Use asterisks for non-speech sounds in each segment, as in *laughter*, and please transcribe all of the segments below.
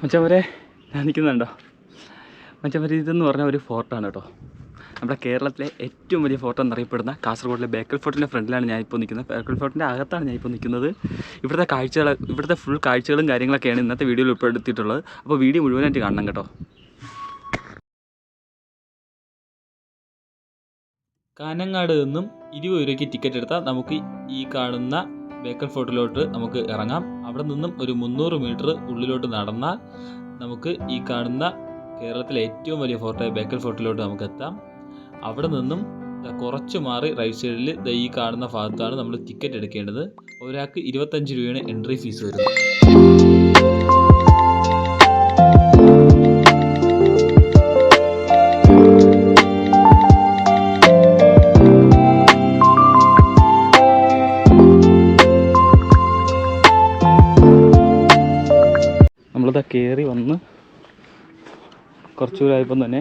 മച്ചവരെ ഞാൻ നിൽക്കുന്നുണ്ടോ? മച്ചവരെ ഇതെന്ന് പറഞ്ഞാൽ ഒരു ഫോർട്ടാണ് കേട്ടോ. നമ്മുടെ കേരളത്തിലെ ഏറ്റവും വലിയ ഫോർട്ട് എന്നറിയപ്പെടുന്ന കാസർഗോഡിലെ ബേക്കൽ ഫോർട്ടിന്റെ ഫ്രണ്ടിലാണ് ഞാൻ ഇപ്പോൾ നിൽക്കുന്നത്. ബേക്കൽ ഫോർട്ടിന്റെ അകത്താണ് ഞാൻ ഇപ്പോൾ നിൽക്കുന്നത്. ഇവിടുത്തെ കാഴ്ചകൾ ഇവിടുത്തെ ഫുൾ കാഴ്ചകളും കാര്യങ്ങളൊക്കെയാണ് ഇന്നത്തെ വീഡിയോയിൽ ഉൾപ്പെടുത്തിയിട്ടുള്ളത്. അപ്പോൾ വീഡിയോ മുഴുവനായിട്ട് കാണണം കേട്ടോ. കാനങ്ങാട് നിന്നും ഇരുപത് രൂപയ്ക്ക് ടിക്കറ്റ് എടുത്താൽ നമുക്ക് ഈ കാണുന്ന ബേക്കൽ ഫോർട്ടിലോട്ട് നമുക്ക് ഇറങ്ങാം. അവിടെ നിന്നും ഒരു മുന്നൂറ് മീറ്റർ ഉള്ളിലോട്ട് നടന്നാൽ നമുക്ക് ഈ കാണുന്ന കേരളത്തിലെ ഏറ്റവും വലിയ ഫോർട്ടായ ബേക്കൽ ഫോർട്ടിലോട്ട് നമുക്ക് എത്താം. അവിടെ നിന്നും കുറച്ച് മാറി റൈറ്റ് സൈഡിൽ ഈ കാണുന്ന ഭാഗത്താണ് നമ്മൾ ടിക്കറ്റ് എടുക്കേണ്ടത്. ഒരാൾക്ക് ഇരുപത്തഞ്ച് രൂപയാണ് എൻട്രി ഫീസ് വരുന്നത്. കയറി വന്ന് കുറച്ചു ദൂരമായപ്പം തന്നെ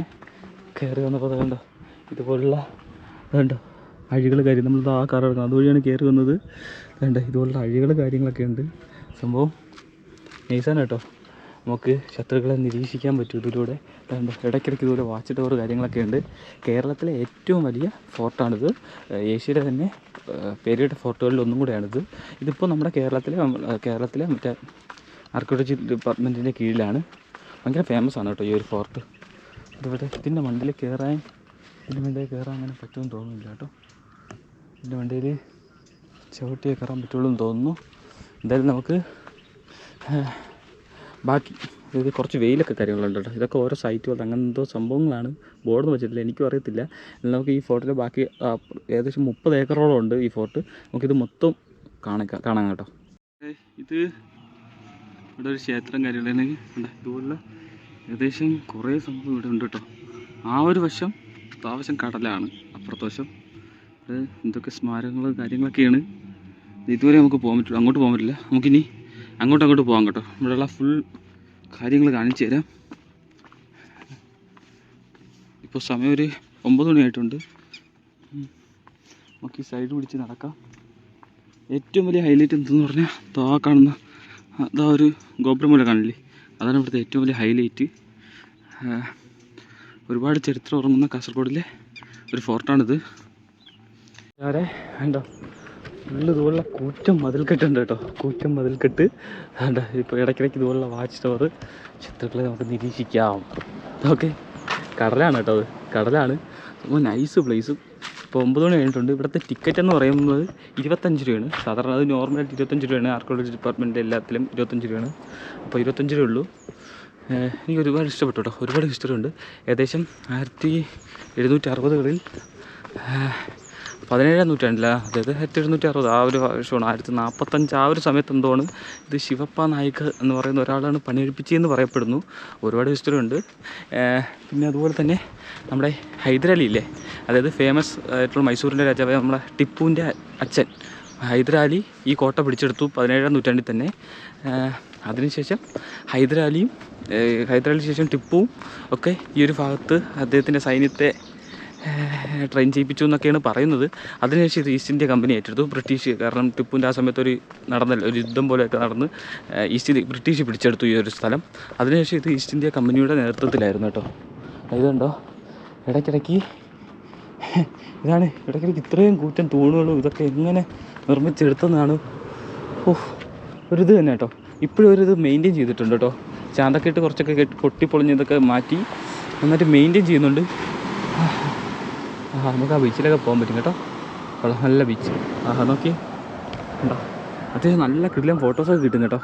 കയറി വന്നപ്പോൾ അതുകൊണ്ടോ കണ്ടോ ഇതുപോലുള്ള അതുണ്ടോ അഴികൾ കാര്യം. നമ്മൾ ആ കാർ എടുക്കണം അതുവഴിയാണ് കയറി വന്നത്. കണ്ടോ ഇതുപോലുള്ള അഴികൾ കാര്യങ്ങളൊക്കെ ഉണ്ട്. സംഭവം നൈസാണ് കേട്ടോ. നമുക്ക് ശത്രുക്കളെ നിരീക്ഷിക്കാൻ പറ്റും ഇതിലൂടെ. ഇടയ്ക്കിടയ്ക്ക് ഇതുപോലെ വാച്ച് ടവർ കാര്യങ്ങളൊക്കെ ഉണ്ട്. കേരളത്തിലെ ഏറ്റവും വലിയ ഫോർട്ടാണിത്. ഏഷ്യയിലെ തന്നെ പേരിട്ട ഫോർട്ടുകളിൽ ഒന്നും കൂടെയാണിത്. ഇതിപ്പോൾ നമ്മുടെ കേരളത്തിലെ കേരളത്തിലെ മറ്റേ ആർക്കിയോളജി ഡിപ്പാർട്ട്മെന്റിന്റെ കീഴിലാണ്. ഭയങ്കര ഫേമസ് ആണ് കേട്ടോ ഈ ഒരു ഫോർട്ട് അതുപോലെ ഇതിന്റെ മണ്ടിൽ കയറാൻ ഇതിന്റെ മണ്ടിൽ കയറാൻ അങ്ങനെ പറ്റുമെന്ന് തോന്നുന്നില്ല കേട്ടോ. ഇതിന്റെ വണ്ടിയിൽ ചവിട്ടിയെ കയറാൻ പറ്റുള്ളൂ എന്ന് തോന്നുന്നു. എന്തായാലും നമുക്ക് ബാക്കി ഇത് കുറച്ച് വെയിലൊക്കെ കാര്യങ്ങളുണ്ട് കേട്ടോ. ഇതൊക്കെ ഓരോ സൈറ്റുകൾ അങ്ങനെ എന്തോ സംഭവങ്ങളാണ് ബോർഡെന്ന് വെച്ചിട്ടില്ല എനിക്കും അറിയത്തില്ല. നമുക്ക് ഈ ഫോർട്ടിൽ ബാക്കി ഏകദേശം മുപ്പത് ഏക്കറോളം ഉണ്ട് ഈ ഫോർട്ട് നമുക്കിത് മൊത്തം കാണാൻ കാണാം കേട്ടോ. ഇത് ഇവിടെ ഒരു ക്ഷേത്രം കാര്യമുള്ളതെങ്കിൽ ഉണ്ട്. ഇതുപോലുള്ള ഏകദേശം കുറേ സംഭവം ഇവിടെ ഉണ്ട് കേട്ടോ. ആ ഒരു വശം താവശം കടലാണ്. അപ്പുറത്തെ വശം എന്തൊക്കെ സ്മാരകങ്ങളും കാര്യങ്ങളൊക്കെയാണ്. ഇത് ഇതുവരെ നമുക്ക് പോകാൻ പറ്റും അങ്ങോട്ട് പോകാൻ പറ്റില്ല. നമുക്കിനി അങ്ങോട്ട് അങ്ങോട്ട് പോകാം കേട്ടോ. ഇവിടെയുള്ള ഫുൾ കാര്യങ്ങൾ കാണിച്ചു തരാം. ഇപ്പോൾ സമയം ഒരു ഒമ്പത് മണിയായിട്ടുണ്ട്. നമുക്ക് ഈ സൈഡ് പിടിച്ച് നടക്കാം. ഏറ്റവും വലിയ ഹൈലൈറ്റ് എന്തെന്ന് പറഞ്ഞാൽ താ കാണുന്ന അതാ ഒരു ഗോപുരം പോലെ കാണില്ലേ അതാണ് ഇവിടുത്തെ ഏറ്റവും വലിയ ഹൈലൈറ്റ് ഒരുപാട് ചരിത്രം ഉറങ്ങുന്ന കാസർഗോഡിലെ ഒരു ഫോർട്ടാണിത് വേറെ വേണ്ട ഫുള്ള് ഇതുപോലുള്ള കൂറ്റം മതിൽക്കെട്ടുണ്ട് കേട്ടോ. കൂറ്റം മതിൽക്കെട്ട്. വേണ്ട ഇപ്പോൾ ഇടയ്ക്കിടയ്ക്ക് ഇതുപോലുള്ള വാച്ച് ടവർ ശത്രുക്കളെ നമുക്ക് നിരീക്ഷിക്കാം. ഓക്കെ. കടലാണ് കേട്ടോ അത്. കടലാണ്. നൈസ് പ്ലേസ് ഇപ്പോൾ ഒമ്പത് മണി കഴിഞ്ഞിട്ടുണ്ട്. ഇവിടുത്തെ ടിക്കറ്റ് എന്ന് പറയുന്നത് ഇരുപത്തഞ്ച് രൂപയാണ്. സാധാരണ അത് നോർമലായിട്ട് ഇരുപത്തഞ്ച് രൂപയാണ്. ആർക്കോളജി ഡിപ്പാർട്ട്മെന്റ് എല്ലാത്തിലും ഇരുപത്തഞ്ച് രൂപയാണ്. അപ്പോൾ ഇരുപത്തഞ്ച് രൂപ ഉള്ളൂ. എനിക്ക് ഒരുപാട് ഇഷ്ടപ്പെട്ടു കേട്ടോ ഒരുപാട് ഹിസ്റ്ററി ഉണ്ട്. ഏകദേശം ആയിരത്തി എഴുന്നൂറ്റി അറുപതുകളിൽ പതിനേഴാം നൂറ്റാണ്ടില്ല? അതായത് ആയിരത്തി എഴുന്നൂറ്റി അറുപത് ആ ഒരു വർഷമാണ് ആയിരത്തി നാൽപ്പത്തഞ്ച് ആ ഒരു സമയത്ത് എന്തോണ് ഇത് ശിവപ്പ നായിക് എന്ന് പറയുന്ന ഒരാളാണ് പണിയെടുപ്പിച്ചതെന്ന് പറയപ്പെടുന്നു. ഒരുപാട് ഹിസ്റ്ററി ഉണ്ട് പിന്നെ അതുപോലെ തന്നെ നമ്മുടെ ഹൈദരാലി ഇല്ലേ? അതായത് ഫേമസ് ആയിട്ടുള്ള മൈസൂരിന്റെ രാജാവ് നമ്മുടെ ടിപ്പുവിന്റെ അച്ഛൻ. ഹൈദരാലി ഈ കോട്ട പിടിച്ചെടുത്തു പതിനേഴാം നൂറ്റാണ്ടിൽ തന്നെ. അതിനുശേഷം ഹൈദരാലിയും ഹൈദരാലിക്ക് ശേഷം ടിപ്പുവും ഒക്കെ ഈ ഒരു ഭാഗത്ത് അദ്ദേഹത്തിന്റെ സൈന്യത്തെ ട്രെയിൻ ചെയ്യിപ്പിച്ചു എന്നൊക്കെയാണ് പറയുന്നത്. അതിനുശേഷം ഇത് ഈസ്റ്റ് ഇന്ത്യ കമ്പനി ഏറ്റെടുത്തു. ബ്രിട്ടീഷ് കാരണം ടിപ്പുവിന്റെ ആ സമയത്ത് ഒരു നടന്നല്ലോ ഒരു യുദ്ധം പോലെയൊക്കെ നടന്ന് ഈസ്റ്റ് ഇന്ത്യ ബ്രിട്ടീഷ് പിടിച്ചെടുത്തു ഈ ഒരു സ്ഥലം. അതിനുശേഷം ഇത് ഈസ്റ്റ് ഇന്ത്യ കമ്പനിയുടെ നേതൃത്വത്തിലായിരുന്നു കേട്ടോ. ഇതുണ്ടോ? ഇടയ്ക്കിടയ്ക്ക് *laughs* ഇതാണ് ഇടയ്ക്കിടയ്ക്ക് ഇത്രയും കൂറ്റൻ തൂണുകളും ഇതൊക്കെ എങ്ങനെ നിർമ്മിച്ചെടുത്തെന്നാണ് ഓ ഒരിത് തന്നെ കേട്ടോ. ഇപ്പോഴും ഒരു ഇത് മെയിന്റെയിൻ ചെയ്തിട്ടുണ്ട് കേട്ടോ. ചാന്തക്കെട്ട് കുറച്ചൊക്കെ പൊട്ടിപ്പൊളിഞ്ഞ് ഇതൊക്കെ മാറ്റി നന്നായിട്ട് മെയിന്റെയിൻ ചെയ്യുന്നുണ്ട്. ആ നമുക്ക് ആ ബീച്ചിലൊക്കെ പോകാൻ പറ്റും കേട്ടോ. കൊള്ളാം നല്ല ബീച്ച് ആഹാ നോക്കി. ഉണ്ടോ അത്യാവശ്യം നല്ല കിടിലം ഫോട്ടോസൊക്കെ കിട്ടും കേട്ടോ.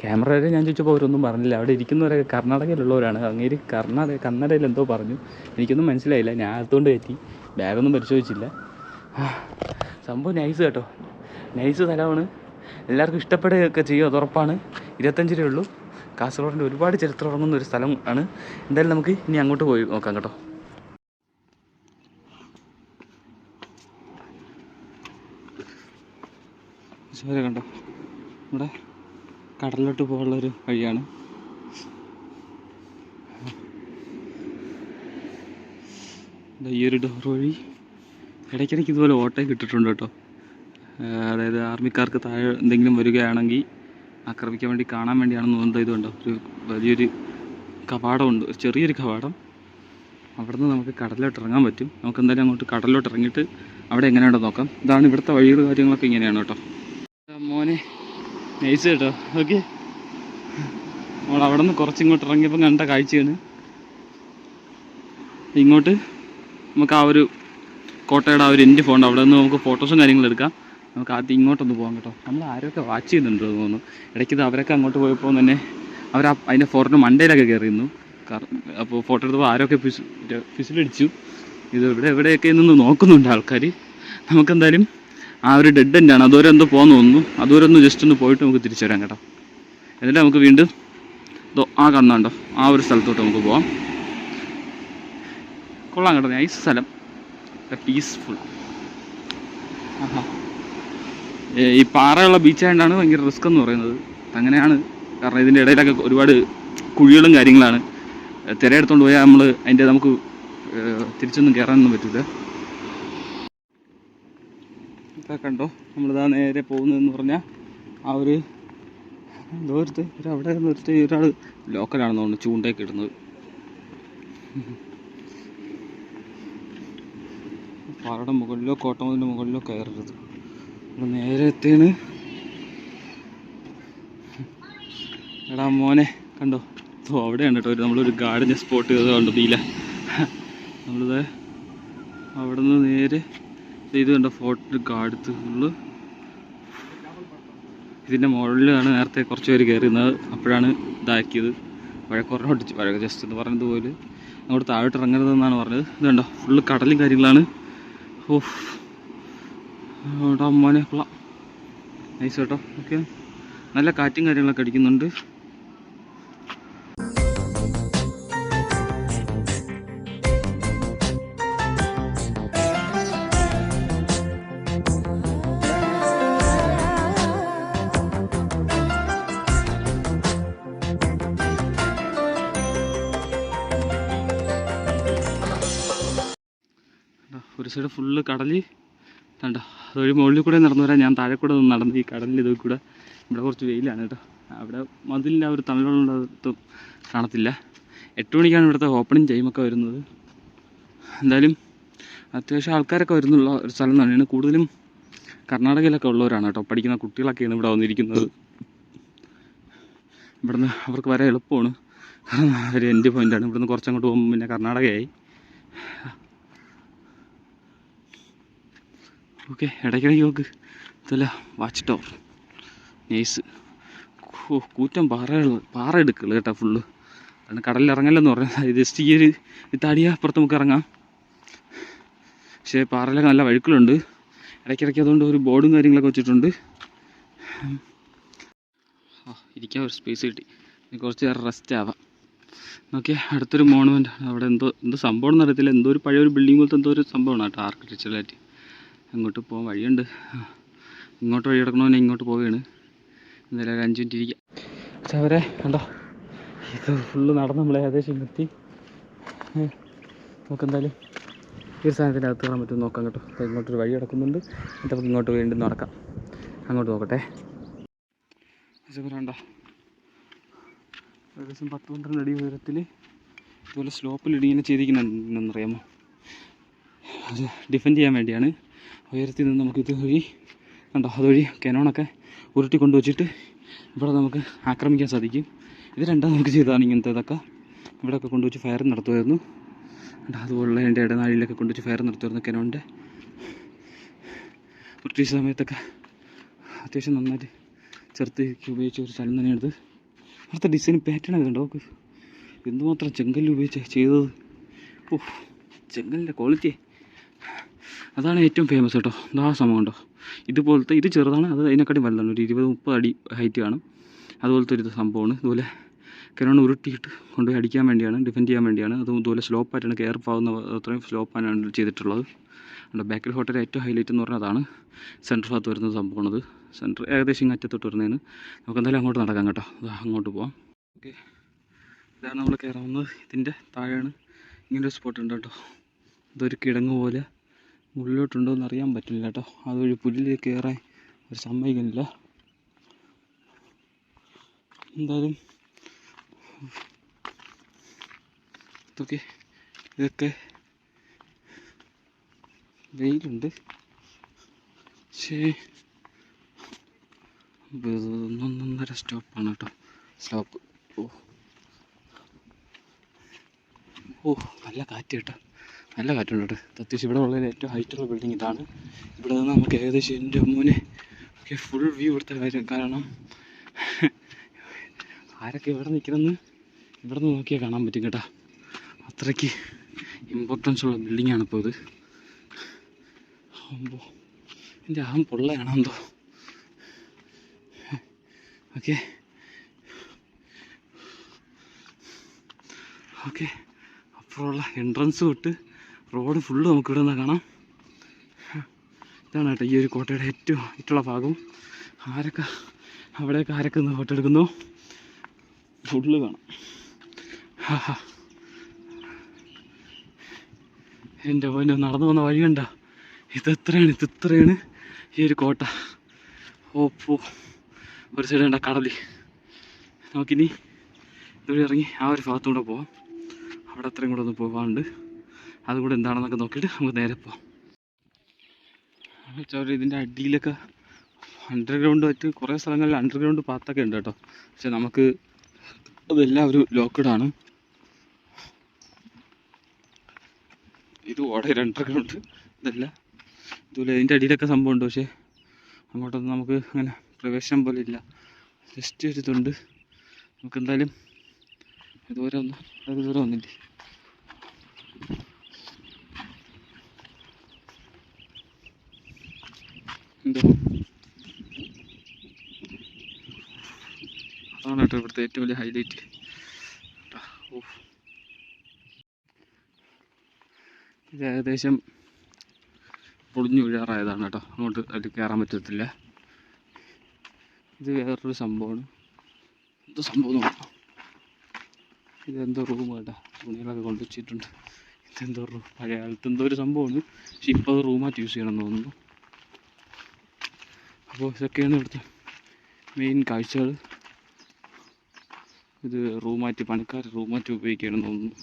ക്യാമറയിൽ ഞാൻ ചോദിച്ചപ്പോൾ അവരൊന്നും പറഞ്ഞില്ല. അവിടെ ഇരിക്കുന്നവരൊക്കെ കർണാടകയിലുള്ളവരാണ്. അങ്ങേര് കർണാടക കന്നഡയിൽ എന്തോ പറഞ്ഞു. എനിക്കൊന്നും മനസ്സിലായില്ല. ഞാൻ അതുകൊണ്ട് കയറ്റി. ബാഗൊന്നും പരിശോധിച്ചില്ല. സംഭവം നൈസ് കേട്ടോ. നൈസ് സ്ഥലമാണ്. എല്ലാവർക്കും ഇഷ്ടപ്പെടുകയൊക്കെ ചെയ്യും അത് ഉറപ്പാണ്. ഇരുപത്തഞ്ച് രൂപയുള്ളൂ കാസർഗോഡിന്റെ ഒരുപാട് ചരിത്രം ഉറങ്ങുന്ന ഒരു സ്ഥലം ആണ്. എന്തായാലും നമുക്ക് ഇനി അങ്ങോട്ട് പോയി നോക്കാം കേട്ടോ. ശരി കണ്ടോ? ഇവിടെ കടലിലോട്ട് പോകാനുള്ള ഒരു വഴിയാണ്. ഈ ഒരു ഡോർ വഴി ഇടയ്ക്കിടയ്ക്ക് ഇതുപോലെ ഓട്ടം കിട്ടിയിട്ടുണ്ട് കേട്ടോ. അതായത് ആർമിക്കാർക്ക് താഴെ എന്തെങ്കിലും വരികയാണെങ്കിൽ ആക്രമിക്കാൻ വേണ്ടി കാണാൻ വേണ്ടിയാണെന്ന് തോന്നുന്നത് ഇതുണ്ടോ ഒരു വലിയൊരു കവാടമുണ്ട്. ഒരു ചെറിയൊരു കവാടം. അവിടുന്ന് നമുക്ക് കടലിലോട്ട് ഇറങ്ങാൻ പറ്റും. നമുക്ക് എന്തായാലും അങ്ങോട്ട് കടലിലോട്ട് ഇറങ്ങിയിട്ട് അവിടെ എങ്ങനെയുണ്ടെന്ന് നോക്കാം. ഇതാണ് ഇവിടുത്തെ വഴികൾ കാര്യങ്ങളൊക്കെ ഇങ്ങനെയാണ് കേട്ടോ. മോനെ. നൈസ് കേട്ടോ. ഓക്കെ നമ്മൾ അവിടെ നിന്ന് കുറച്ചിങ്ങോട്ട് ഇറങ്ങിയപ്പോൾ കണ്ട കാഴ്ചയാണ്. ഇങ്ങോട്ട് നമുക്ക് ആ ഒരു കോട്ടയുടെ ആ ഒരു എന്റെ ഫോൺ അവിടെ നിന്ന് നമുക്ക് ഫോട്ടോസും കാര്യങ്ങളും എടുക്കാം. നമുക്ക് ആദ്യം ഇങ്ങോട്ടൊന്ന് പോകാം കേട്ടോ. നമ്മൾ ആരൊക്കെ വാച്ച് ചെയ്യുന്നുണ്ട് തോന്നുന്നു. ഇടയ്ക്ക് അവരൊക്കെ അങ്ങോട്ട് പോയപ്പോൾ തന്നെ അവർ അതിന്റെ ഫോറിന്റെ മണ്ടയിലൊക്കെ കയറിയിരുന്നു. അപ്പോൾ ഫോട്ടോ എടുത്തപ്പോൾ ആരൊക്കെ ഫിസിലടിച്ചു ഇത് ഇവിടെ എവിടെയൊക്കെ നിന്ന് നോക്കുന്നുണ്ട് ആൾക്കാർ നമുക്കെന്തായാലും ആ ഒരു ഡെഡ് എൻഡാണ് അതുവരെ എന്തോ പോകാൻ തോന്നുന്നു. അതുവരെ ഒന്ന് ജസ്റ്റ് ഒന്ന് പോയിട്ട് നമുക്ക് തിരിച്ചു വരാം കേട്ടോ. എന്നിട്ട് നമുക്ക് വീണ്ടും ആ കണ്ണുണ്ടോ ആ ഒരു സ്ഥലത്തോട്ട് നമുക്ക് പോവാം. കൊള്ളാം കേട്ടോ. നൈസ് സ്ഥലം. പീസ്ഫുൾ ആഹാ. ഈ പാറയുള്ള ബീച്ചായതുകൊണ്ടാണ് ഭയങ്കര റിസ്ക് എന്ന് പറയുന്നത്. അങ്ങനെയാണ്. കാരണം ഇതിന്റെ ഇടയിലൊക്കെ ഒരുപാട് കുഴികളും കാര്യങ്ങളാണ്. തിരയെടുത്തുകൊണ്ട് പോയാൽ നമ്മൾ അതിന്റെ നമുക്ക് തിരിച്ചൊന്നും കയറാനൊന്നും പറ്റില്ല ഇതാ കണ്ടോ. നമ്മളിതാ നേരെ പോകുന്നതെന്ന് പറഞ്ഞാൽ ആ ഒരു ദൂരത്ത് ഒരു അവിടെ നിർത്തി ഒരാൾ ലോക്കലാണെന്ന് തോന്നുന്നു ചൂണ്ടയൊക്കെ ഇടുന്നത്. പാറയുടെ മുകളിലോ കോട്ടമതിന്റെ മുകളിലോ കയറരുത്. നമ്മൾ നേരെ എത്തിയാണ്. എടാ മോനെ കണ്ടോ? ഓ അവിടെയാണ് കേട്ടോ. നമ്മളൊരു ഗാർഡൻ സ്പോട്ട് ചെയ്തത് കണ്ടോ നീല. നമ്മളിത് അവിടെ നിന്ന് നേരെ ഇത് കണ്ട ഫോർട്ട് ഗാർഡത്ത് ഫുള്ള് ഇതിന്റെ മുകളിലാണ് നേരത്തെ കുറച്ച് പേര് കയറിയിരുന്നത് അപ്പോഴാണ് ഇതാക്കിയത്. വഴക്കുറഞ്ഞോട്ട് വഴക്ക് ജസ്റ്റ് എന്ന് പറഞ്ഞതുപോലെ അങ്ങോട്ട് താഴോട്ട് ഇറങ്ങരുതെന്നാണ് പറഞ്ഞത്. ഇത് കണ്ടോ? ഫുള്ള് കടലും കാര്യങ്ങളാണ്. ഓഫ് അവിടെ അമ്മാനെ കൊള്ളാം. നൈസ് കേട്ടോ. ഓക്കെ നല്ല കാറ്റും കാര്യങ്ങളൊക്കെ അടിക്കുന്നുണ്ട്. ഒരു സൈഡ് ഫുള്ള് കടൽ കണ്ടോ? അതൊരു മുകളിൽ കൂടെ നടന്നു വരാൻ ഞാൻ താഴെ കൂടെ നടന്ന്. ഈ കടലിൽ ഇതൊക്കെ കൂടെ. ഇവിടെ കുറച്ച് വെയിലാണ് കേട്ടോ. അവിടെ മതിലിന്റെ ആ ഒരു തണലുള്ളതും കാണത്തില്ല. എട്ട് മണിക്കാണ് ഇവിടുത്തെ ഓപ്പണിങ് ടൈമൊക്കെ വരുന്നത്. എന്തായാലും അത്യാവശ്യം ആൾക്കാരൊക്കെ വരുന്നുള്ള ഒരു സ്ഥലം തന്നെയാണ്. കൂടുതലും കർണാടകയിലൊക്കെ ഉള്ളവരാണ് കേട്ടോ. പഠിക്കുന്ന കുട്ടികളൊക്കെയാണ് ഇവിടെ വന്നിരിക്കുന്നത്. ഇവിടുന്ന് അവർക്ക് വരാൻ എളുപ്പമാണ്. കാരണം ഒരു എൻഡ് പോയിന്റാണ് ഇവിടുന്ന് കുറച്ചങ്ങോട്ട് പോകുമ്പോൾ പിന്നെ കർണാടകയായി. ഓക്കെ ഇടയ്ക്കിടയ്ക്ക് നോക്ക്. ഇതല്ല വാച്ച് ടവർ നെയ്സ് കൂറ്റം പാറകൾ പാറ എടുക്കുള്ളൂ കേട്ടോ ഫുള്ള് കാരണം കടലിൽ ഇറങ്ങല്ലെന്ന് പറഞ്ഞാൽ ജസ്റ്റ് ഈ ഒരു തടിയ അപ്പുറത്ത് നമുക്ക് ഇറങ്ങാം. പക്ഷേ പാറയിലൊക്കെ നല്ല വഴുക്കളുണ്ട് ഇടയ്ക്കിടയ്ക്ക് അതുകൊണ്ട് ഒരു ബോർഡും കാര്യങ്ങളൊക്കെ വെച്ചിട്ടുണ്ട്. ആ ഇരിക്കാൻ ഒരു സ്പേസ് കിട്ടി. കുറച്ച് നേരം റെസ്റ്റ് ആവാം. ഓക്കെ അടുത്തൊരു മോണുമെന്റ് അവിടെ എന്തോ എന്തോ സംഭവം എന്നറിയത്തില്ല എന്തോ ഒരു പഴയ ഒരു ബിൽഡിംഗ് പോലത്തെ എന്തോ ഒരു സംഭവമാണ് കേട്ടോ ആർക്കിടെക്ചറായിട്ട് അങ്ങോട്ട് പോകാൻ വഴിയുണ്ട്. ഇങ്ങോട്ട് വഴി കിടക്കണമെന്ന് ഇങ്ങോട്ട് പോവുകയാണ്. എന്തായാലും ഒരു അഞ്ച് മിനിറ്റ് ഇരിക്കാം. അവരെ കണ്ടോ? ഇത് ഫുള്ള് നടന്ന് നമ്മളെ ഏകദേശം എത്തി നമുക്കെന്തായാലും ഈ ഒരു സാധനത്തിന്റെ അകത്ത് കയറാൻ പറ്റും നോക്കാം കേട്ടോ. അപ്പോൾ ഇങ്ങോട്ടൊരു വഴി കിടക്കുന്നുണ്ട് എന്നിട്ട് നമുക്ക് ഇങ്ങോട്ട് വീണ്ടും നടക്കാം. അങ്ങോട്ട് നോക്കട്ടെ. കണ്ടോ? ഏകദേശം പത്ത് പന്ത്രണ്ട് അടി ഉയരത്തിൽ ഇതുപോലെ സ്ലോപ്പിൽ ഇടിങ്ങനെ ചെയ്തിരിക്കുന്നുണ്ടെന്നറിയാമോ അത് ഡിഫെൻഡ് ചെയ്യാൻ വേണ്ടിയാണ്. ഉയരത്തിൽ നിന്ന് നമുക്ക് ഇത് വഴി കണ്ടോ അതുവഴി കെനോണൊക്കെ ഉരുട്ടി കൊണ്ടുവച്ചിട്ട് ഇവിടെ നമുക്ക് ആക്രമിക്കാൻ സാധിക്കും. ഇത് രണ്ടാം നമുക്ക് ചെയ്തതാണ് ഇങ്ങനത്തെ ഇതൊക്കെ ഇവിടെയൊക്കെ കൊണ്ടുവച്ച് ഫയർ നടത്തുമായിരുന്നു. കണ്ടോ അതുപോലുള്ള എന്റെ ഇടനാഴിയിലൊക്കെ കൊണ്ടുവച്ച് ഫയർ നടത്തുമായിരുന്നു കെനോണിന്റെ ബ്രിട്ടീഷ് സമയത്തൊക്കെ അത്യാവശ്യം നന്നായിട്ട് ചെറുത്ത് ഉപയോഗിച്ച ഒരു സ്ഥലം തന്നെയാണിത്. അവിടുത്തെ ഡിസൈൻ പാറ്റേൺ ആയതുണ്ടോ എന്തുമാത്രം ചെങ്കല്ല് ഉപയോഗിച്ച് ചെയ്തത്. ഓ ചെങ്കലിന്റെ ക്വാളിറ്റി അതാണ് ഏറ്റവും ഫേമസ് കേട്ടോ. ആ സംഭവം ഉണ്ടോ ഇതുപോലത്തെ ഇത് ചെറുതാണ് അത് അതിനെക്കാട്ടി വലുതാണ്. ഒരു ഇരുപത് മുപ്പത് അടി ഹൈറ്റ് കാണും. അതുപോലത്തെ ഒരു സംഭവമാണ്. ഇതുപോലെ കിരണം ഉരുട്ടിയിട്ട് കൊണ്ടുപോയി അടിക്കാൻ വേണ്ടിയാണ് ഡിഫെൻഡ് ചെയ്യാൻ വേണ്ടിയാണ്. അതും ഇതുപോലെ സ്ലോപ്പായിട്ടാണ് കെയർ ആവുന്ന അത്രയും സ്ലോപ്പാണ് ചെയ്തിട്ടുള്ളത്. ഉണ്ട് ബാക്കിൽ ഹോട്ടലിലെ ഏറ്റവും ഹൈലൈറ്റ് എന്ന് പറഞ്ഞാൽ അതാണ്. സെന്റർ ഭാഗത്ത് വരുന്ന സംഭവമാണത്. സെന്റർ ഏകദേശം ഇങ്ങനെ അറ്റത്തോട്ട് വരുന്നതിന് നമുക്ക് എന്തായാലും അങ്ങോട്ട് നടക്കാം കേട്ടോ. അങ്ങോട്ട് പോവാം. ഓക്കെ ഇതാണ് നമ്മൾ കയറാവുന്നത് ഇതിന്റെ താഴെയാണ്. ഇങ്ങനൊരു സ്പോട്ട് ഉണ്ട് കേട്ടോ. ഇതൊരു കിടങ്ങ് പോലെ ഉള്ളിലോട്ടുണ്ടോ എന്ന് അറിയാൻ പറ്റില്ല കേട്ടോ. അതൊരു പുല്ലിൽ കയറാൻ ഒരു സമ്മതിക്കുന്നില്ല. എന്തായാലും ഇതൊക്കെ ഇതൊക്കെ വെയിലുണ്ട്. പക്ഷേ ഒന്നൊന്നര സ്റ്റോപ്പാണ് കേട്ടോ. സ്റ്റോപ്പ്. ഓ. ഓ നല്ല കാറ്റ് കേട്ടോ. നല്ല കാറ്റുണ്ട് അത്യാവശ്യം ഇവിടെ ഉള്ളതിൽ ഏറ്റവും ഹൈറ്റുള്ള ബിൽഡിംഗ് ഇതാണ്. ഇവിടെ നിന്ന് നമുക്ക് ഏകദേശം എന്റെ മൂന്ന് ഒക്കെ ഫുൾ വ്യൂ എടുത്ത കാര്യം കാരണം ആരൊക്കെ ഇവിടെ നിൽക്കണമെന്ന് ഇവിടെ നിന്ന് നോക്കിയാൽ കാണാൻ പറ്റും കേട്ടോ. അത്രയ്ക്ക് ഇമ്പോർട്ടൻസ് ഉള്ള ബിൽഡിംഗ് ആണ് ഇപ്പോൾ ഇത്. അമ്പോ എന്റെ അഹം പൊള്ളയാണോ എന്തോ? ഓക്കെ. ഓക്കെ. അപ്പുറമുള്ള എൻട്രൻസ് തൊട്ട് റോഡ് ഫുള്ള് നമുക്ക് ഇവിടെ നിന്ന് കാണാം. ഇതാണ് കേട്ടോ ഈ ഒരു കോട്ടയുടെ ഏറ്റവും ആയിട്ടുള്ള ഭാഗം. ആരൊക്കെ അവിടെയൊക്കെ ആരൊക്കെ നിന്ന് ഫോട്ടോ എടുക്കുന്നു? ഫുള്ള് കാണാം. എന്റെ പോലെ നടന്നു പോകുന്ന വഴി കണ്ട? ഇതെത്രയാണ് ഇതെത്രയാണ് ഈ ഒരു കോട്ട. ഓപ്പോ ഒരു സൈഡ് കണ്ട കടലി. നമുക്കിനി ഇതുവഴി ഇറങ്ങി ആ ഒരു ഭാഗത്തൂടെ പോവാം. അവിടെ അത്രയും കൂടെ ഒന്ന് പോകാനുണ്ട് അതും കൂടെ എന്താണെന്നൊക്കെ നോക്കിയിട്ട് നമുക്ക് നേരെ പോവാം. വെച്ചാൽ ഇതിന്റെ അടിയിലൊക്കെ അണ്ടർഗ്രൗണ്ട് ആയിട്ട് കുറേ സ്ഥലങ്ങളിൽ അണ്ടർഗ്രൗണ്ട് പാത്തൊക്കെ ഉണ്ട് കേട്ടോ. പക്ഷെ നമുക്ക് അതെല്ലാം ഒരു ലോക്കഡാണ് ഇത് ഓടെ അണ്ടർഗ്രൗണ്ട് ഇതല്ല. ഇതുപോലെ ഇതിന്റെ അടിയിലൊക്കെ സംഭവം ഉണ്ട്. പക്ഷേ അങ്ങോട്ടൊന്നും നമുക്ക് അങ്ങനെ പ്രവേശനം പോലെ ഇല്ല. ജസ്റ്റ് ഒരു ഇതുണ്ട്. നമുക്ക് എന്തായാലും ഇതുവരെ ഒന്ന് ദൂരം ഒന്നില്ലേ അതാണ് കേട്ടോ ഇവിടുത്തെ ഏറ്റവും വലിയ ഹൈലൈറ്റ് ഇത് ഏകദേശം പൊളിഞ്ഞു വീഴാറായതാണ് കേട്ടോ. അങ്ങോട്ട് അതിൽ കയറാൻ പറ്റത്തില്ല. ഇത് വേറൊരു സംഭവമാണ്. എന്തോ സംഭവം ഇതെന്തോ റൂം കേട്ടോ തുണികളൊക്കെ കൊണ്ടുവച്ചിട്ടുണ്ട് ഇതെന്തോ റൂം പഴയ കാലത്ത് എന്തോ ഒരു സംഭവമാണ്. പക്ഷെ ഇപ്പോൾ അത് റൂമായിട്ട് യൂസ് ചെയ്യണമെന്ന് തോന്നുന്നു. അപ്പോൾ ഇതൊക്കെയാണ് ഇവിടുത്തെ മെയിൻ കാഴ്ചകൾ. ഇത് റൂമായിട്ട് പണിക്കാർ റൂമായിട്ട് ഉപയോഗിക്കുകയാണെന്ന് തോന്നുന്നു.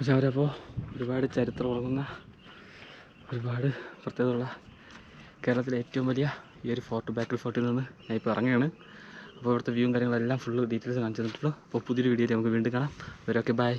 പക്ഷെ അവരപ്പോൾ ഒരുപാട് ചരിത്രം ഉറങ്ങുന്ന ഒരുപാട് പ്രത്യേകതയുള്ള കേരളത്തിലെ ഏറ്റവും വലിയ ഈ ഒരു ഫോർട്ട് ബാക്കൽ ഫോർട്ടിൽ നിന്ന് ഞാൻ ഇപ്പോൾ ഇറങ്ങുകയാണ്. അപ്പോൾ ഇവിടുത്തെ വ്യൂവും കാര്യങ്ങളെല്ലാം ഫുള്ള് ഡീറ്റെയിൽസ് കാണിച്ചു തന്നിട്ടുള്ളൂ. അപ്പോൾ പുതിയൊരു വീഡിയോയിൽ നമുക്ക് വീണ്ടും കാണാം. Okay bye